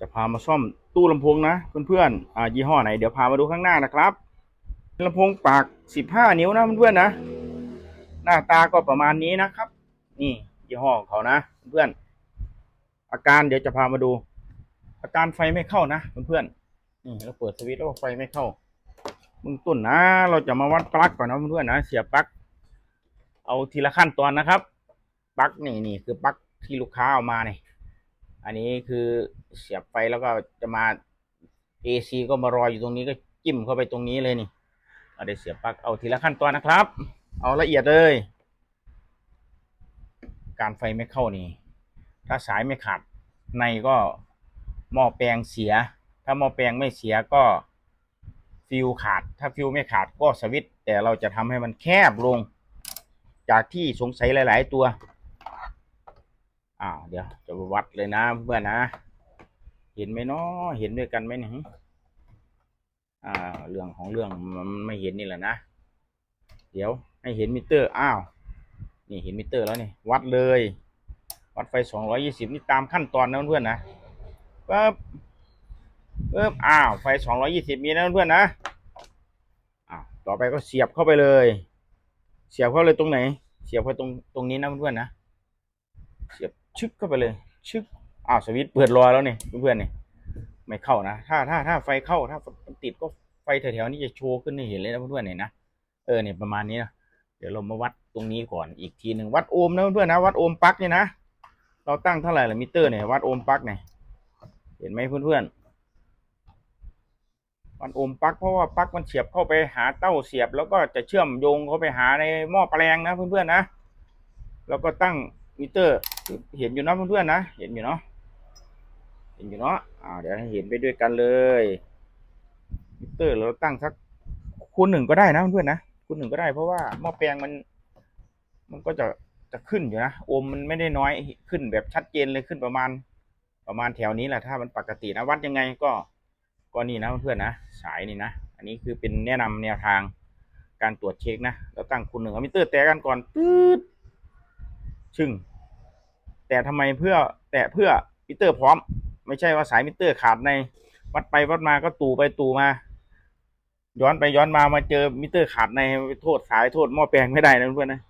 จะพามาซ่อมตู้ลำโพงนะเพื่อนๆอ่ายี่ห้อไหนเดี๋ยวพามาดูข้างหน้านะครับลำโพงปาก 15 นิ้วนะเพื่อนๆนะ หน้าตาก็ประมาณนี้นะครับ นี่ยี่ห้อของเขานะเพื่อนๆอาการเดี๋ยวจะพามาดู อาการไฟไม่เข้านะเพื่อนๆนี่เราเปิดสวิตช์แล้วไฟไม่เข้ามึงต้นนะ เราจะมาวัดปลั๊กก่อนนะเพื่อนๆนะเสียบปลั๊กเอาทีละขั้นตอนนะครับปลั๊กนี่นี่คือปลั๊กที่ลูกค้าเอามาเนี่ย อันนี้คือเสียบไฟแล้วก็จะมา AC ก็มารออยู่ตรงนี้ก็จิ้มเข้าไปตรงนี้เลยนี่เอาได้เสียบปลั๊กเอาทีละขั้นตอนนะครับ เอาละเอียดเลย การไฟไม่เข้านี่ ถ้าสายไม่ขาดในก็หม้อแปลงเสีย ถ้าหม้อแปลงไม่เสียก็ฟิวขาด ถ้าฟิวไม่ขาดก็สวิตช์แต่เราจะทำให้มันแคบลง จากที่สงสัยหลาย ๆ ตัว อ้าวเดี๋ยวจะวัดเลยนะเพื่อนนะ เห็นไหมเนาะเห็นด้วยกันไหมเนี่ยอ่า เรื่องของเรื่องมันไม่เห็นนี่แหละนะ เดี๋ยวให้เห็นมิเตอร์ อ้าว นี่เห็นมิเตอร์แล้วนี่ วัดเลย วัดไฟสองร้อยี่สิบนี่ตามขั้นตอนนะเพื่อนนะปึ๊บปึ๊บ อ้าว ไฟสองร้อยี่สิบมีนะเพื่อนนะ อ้าว ต่อไปก็เสียบเข้าไปเลย เสียบเข้าเลยตรงไหน เสียบเข้าตรงตรงนี้นะเพื่อนนะ เสียบ ชึกเข้าไปเลย ชึกอ้าวสวิตช์เปิดรอแล้วนี่เพื่อนๆนี่ไม่เข้านะถ้าถ้าถ้าไฟเข้าถ้าติดก็ไฟแถวๆนี้จะโชว์ขึ้นให้เห็นเลยนะเพื่อนๆเนี่ยนะเออเนี่ยประมาณนี้นะเดี๋ยวเรามาวัดตรงนี้ก่อนอีกทีหนึ่งวัดโอห์มนะเพื่อนๆนะวัดโอห์มปลั๊กเนี่ยนะเราตั้งเท่าไหร่ละมิเตอร์เนี่ยวัดโอห์มปลั๊กเนี่ยเห็นไหมเพื่อนๆวัดโอห์มปลั๊กเพราะว่าปลั๊กมันเสียบเข้าไปหาเต้าเสียบ แล้วก็จะเชื่อมโยงเข้าไปหาในหม้อแปลงนะเพื่อนๆนะแล้วก็ตั้งมิเตอร์ เห็นอยู่นะเพื่อนๆนะ เห็นอยู่เนาะ เห็นอยู่เนาะ อ่า เดี๋ยวให้เห็นไปด้วยกันเลยมิเตอร์เราตั้งสักคูณหนึ่งก็ได้นะเพื่อนๆนะ คูณหนึ่งก็ได้เพราะว่าหม้อแปลงมัน มันก็จะจะขึ้นอยู่นะ โอห์มมันไม่ได้น้อยขึ้นแบบชัดเจนเลยขึ้นประมาณ ประมาณแถวนี้แหละถ้ามันปกตินะวัดยังไงก็ ก็นี่นะเพื่อนๆนะ สายนี่นะ อันนี้คือเป็นแนะนำแนวทางการตรวจเช็คนะเราตั้งคูณหนึ่งเอามิเตอร์แตะกันก่อน ตืดชึ่ง แต่ทำไมเพื่อแต่เพื่อมิเตอร์พร้อม ไม่ใช่ว่าสายมิเตอร์ขาดใน วัดไปวัดมาก็ตู่ไปตู่มา ย้อนไปย้อนมามาเจอมิเตอร์ขาดในโทษสายโทษหม้อแปลงไม่ได้นะเพื่อนนะ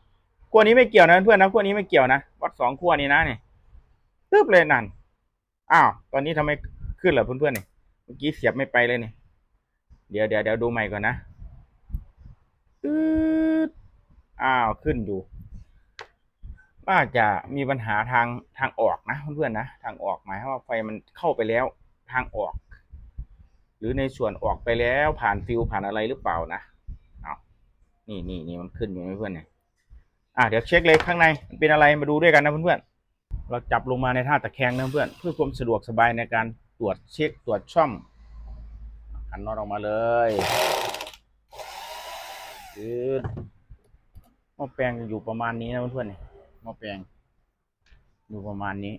ขั้วนี้ไม่เกี่ยวนะเพื่อนนะขั้วนี้ไม่เกี่ยวนะวัดสองขั้วนี้นะเนี่ยตึ๊บเลยนั่นอ้าวตอนนี้ทำไมขึ้นเหรอเพื่อนๆเนี่ยเมื่อกี้เสียบไม่ไปเลยเนี่ยเดี๋ยวเดี๋ยวเดี๋ยวดูใหม่ก่อนนะอ้าวขึ้นอยู่ น่าจะมีปัญหาทางทางออกนะเพื่อนๆนะทางออกหมายความว่าไฟมันเข้าไปแล้วทางออก หรือในส่วนออกไปแล้วผ่านฟิวผ่านอะไรหรือเปล่านะเอานี่นี่นี่มันขึ้นอยู่ไหมเพื่อนเนี่ยอะเดี๋ยวเช็คเลยข้างในเป็นอะไรมาดูด้วยกันนะเพื่อนๆเราจับลงมาในท่าตะแคงนะเพื่อนเพื่อความสะดวกสบายในการตรวจเช็คตรวจช่องหันน็อตออกมาเลยคือหม้อแปลงอยู่ประมาณนี้นะเพื่อนๆเนี่ย หม้อแปลงอยู่ประมาณนี้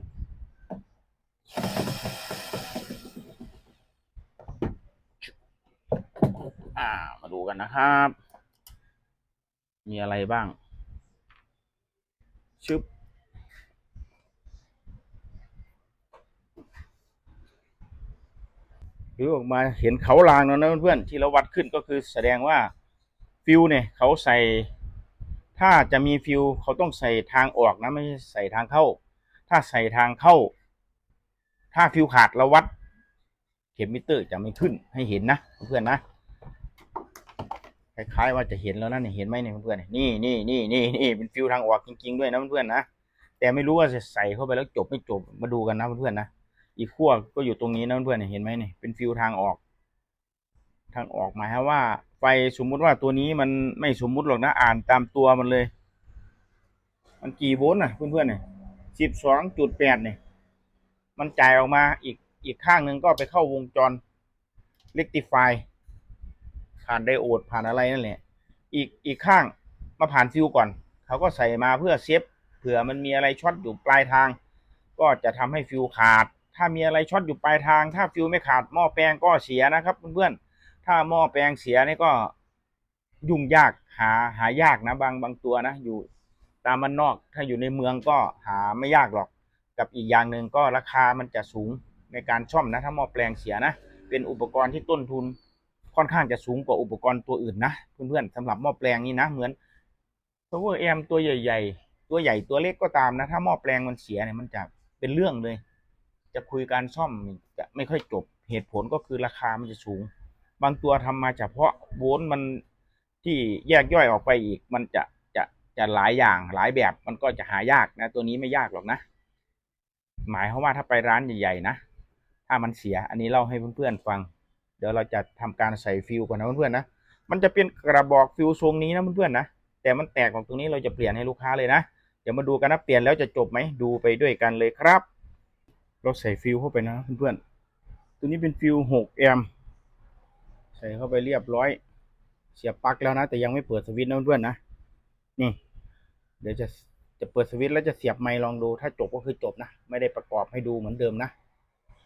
อ่า มาดูกันนะครับ มีอะไรบ้าง ชึบหรือออกมาเห็นเขาลางแล้วนะเพื่อนๆที่เราวัดขึ้นก็คือแสดงว่าฟิวเนี่ยเขาใส่ ถ้าจะมีฟิวเขาต้องใส่ทางออกนะไม่ใช่ใส่ทางเข้า ถ้าใส่ทางเข้า ถ้าฟิวขาดเราวัด เข็มมิเตอร์จะไม่ขึ้นให้เห็นนะเพื่อนนะคล้ายๆว่าจะเห็นแล้วนะเนี่ยเห็นไหมเนี่ยเพื่อนนี่นี่นี่นี่นี่เป็นฟิวทางออกจริง ๆ ด้วยนะเพื่อนนะแต่ไม่รู้ว่าจะใส่เข้าไปแล้วจบไม่จบมาดูกันนะเพื่อนนะอีกขั้วก็อยู่ตรงนี้นะเพื่อนเนี่ยเห็นไหมเนี่ยเป็นฟิวทางออก ทางออกหมายว่า ไฟสมมุติว่าตัวนี้มันไม่สมมุติหรอกนะอ่านตามตัวมันเลย มันกี่โวลต์นะเพื่อนๆเนี่ยสิบสองจุดแปดเนี่ยมันจ่ายออกมาอีกอีกข้างหนึ่งก็ไปเข้าวงจรเ e กติฟายผ่านไดโอดผ่านอะไรนั่นแหละ อีกอีกข้างมาผ่านฟิวก่อน เขาก็ใส่มาเพื่อเซฟเผื่อมันมีอะไรช็อตอยู่ปลายทาง ก็จะทำให้ฟิวขาด ถ้ามีอะไรช็อตอยู่ปลายทาง ถ้าฟิวไม่ขาดหม้อแปลงก็เสียนะครับเพื่อนๆ ถ้าหม้อแปลงเสียนี่ก็ยุ่งยากหาหายากนะ บางบางตัวนะ อยู่ตามมันนอก ถ้าอยู่ในเมืองก็หาไม่ยากหรอก กับอีกอย่างหนึ่งก็ราคามันจะสูงในการซ่อมนะ ถ้าหม้อแปลงเสียนะ เป็นอุปกรณ์ที่ต้นทุนค่อนข้างจะสูงกว่าอุปกรณ์ตัวอื่นนะเพื่อนๆสำหรับหม้อแปลงนี้นะ เหมือน power amp ตัวใหญ่ ๆ ตัวใหญ่ตัวเล็กก็ตามนะ ถ้าหม้อแปลงมันเสียเนี่ยมันจะเป็นเรื่องเลย จะคุยการซ่อมจะไม่ค่อยจบเหตุผลก็คือราคามันจะสูง บางตัวทำมาเฉพาะโวลต์มันที่แยกย่อยออกไปอีก มันจะจะจะหลายอย่างหลายแบบมันก็จะหายากนะ ตัวนี้ไม่ยากหรอกนะ หมายความว่าถ้าไปร้านใหญ่ๆนะถ้ามันเสีย อันนี้เล่าให้เพื่อนๆฟัง เดี๋ยวเราจะทำการใส่ฟิวก่อนนะเพื่อนๆนะมันจะเป็นกระบอกฟิวทรงนี้นะเพื่อนๆนะแต่มันแตกของตรงนี้เราจะเปลี่ยนให้ลูกค้าเลยนะเดี๋ยวมาดูกันนะเปลี่ยนแล้วจะจบไหมดูไปด้วยกันเลยครับ เราใส่ฟิวเข้าไปนะเพื่อนๆตัวนี้เป็นฟิว6แอมป์ ใส่เข้าไปเรียบร้อย เสียบปลั๊กแล้วนะ แต่ยังไม่เปิดสวิตช์นะเพื่อนๆนะ นี่ เดี๋ยวจะจะเปิดสวิตช์แล้วจะเสียบไมค์ลองดู ถ้าจบก็คือจบนะ ไม่ได้ประกอบให้ดูเหมือนเดิมนะ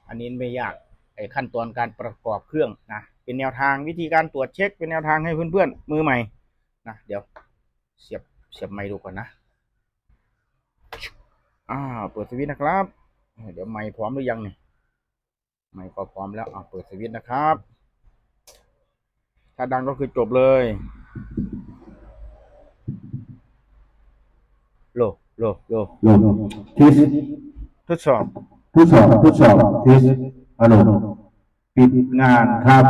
อันนี้ไม่ยาก ไอ้ขั้นตอนการประกอบเครื่องนะ เป็นแนวทางวิธีการตรวจเช็ค เป็นแนวทางให้เพื่อนๆมือใหม่นะ เดี๋ยวเสียบเสียบไมค์ดูก่อนนะ อ่า เปิดสวิตช์นะครับ เดี๋ยวไมค์พร้อมหรือยังเนี่ยไมค์ก็พร้อมแล้ว อ่าเปิดสวิตช์นะครับ ถ้าดังก็คือจบเลยโลโลโลโหลดทิสทดสอบทดสอบทดสอบทิสฮัลโหลปิดงานครับ